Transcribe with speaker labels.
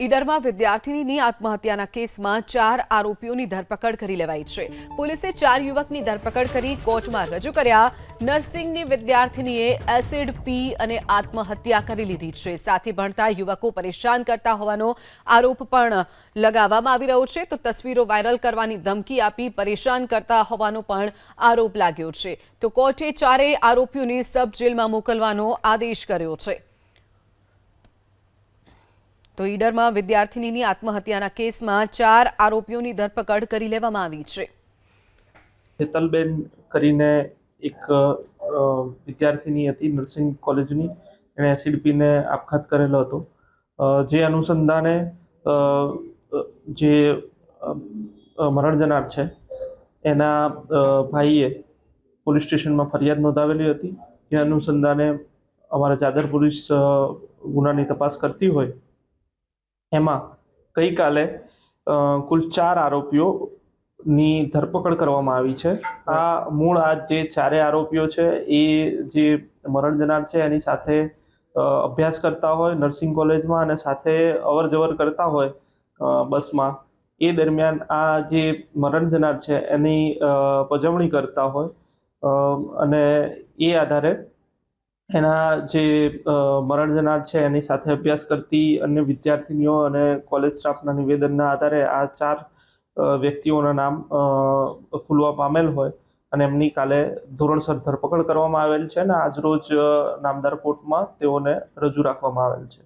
Speaker 1: ઈડરમાં વિદ્યાર્થિનીની આત્મહત્યાના કેસમાં ચાર આરોપીઓની ધરપકડ કરી લેવાઈ છે. પોલીસે ચાર યુવકની ધરપકડ કરી કોર્ટમાં રજૂ કર્યા. નર્સિંગની વિદ્યાર્થિનીએ એસિડ પી અને આત્મહત્યા કરી લીધી છે. સાથે ભણતા યુવકો પરેશાન કરતા હોવાનો આરોપ પણ લગાવવામાં આવી રહ્યો છે. તો તસવીરો વાયરલ કરવાની ધમકી આપી પરેશાન કરતા હોવાનો પણ આરોપ લાગ્યો છે. તો કોર્ટે ચારેય આરોપીઓને સબ જેલમાં મોકલવાનો આદેશ કર્યો છે. તો ઈડરમાં વિદ્યાર્થિનીની આત્મહત્યાના કેસમાં ચાર આરોપીઓની ધરપકડ કરી લેવામાં આવી છે.
Speaker 2: હેતલબેન કરીને એક વિદ્યાર્થીની હતી નર્સિંગ કોલેજની. એણે એસિડ પીને આપઘાત કરેલો હતો. જે અનુસંધાને જે અ, અ, મરણ જનાર છે એના ભાઈએ પોલીસ સ્ટેશનમાં ફરિયાદ નોંધાવેલી હતી. જે અનુસંધાને અમારા ચાદર પોલીસ ગુનાની તપાસ કરતી હોય એમાં ગઈકાલે કુલ ચાર આરોપીઓની ધરપકડ કરવામાં આવી છે. આ મૂળ આ જે ચારે આરોપીઓ છે, એ જે મરણ જનાર છે, એની સાથે અભ્યાસ કરતા હોય નર્સિંગ કોલેજમાં અને સાથે અવર જવર કરતા હોય બસમાં. એ દરમિયાન આ જે મરણ જનાર છે, એની પજવણી કરતા હોય અને એ આધારે એના જે મરણ જનાર છે, એની સાથે અભ્યાસ કરતી અન્ય વિદ્યાર્થીનીઓ અને કોલેજ સ્ટાફના નિવેદનના આધારે આ ચાર વ્યક્તિઓના નામ ખુલવા પામેલ હોય અને એમની કાલે ધોરણસર ધરપકડ કરવામાં આવેલ છે અને આજરોજ નામદાર કોર્ટમાં તેઓને રજૂ રાખવામાં આવેલ છે.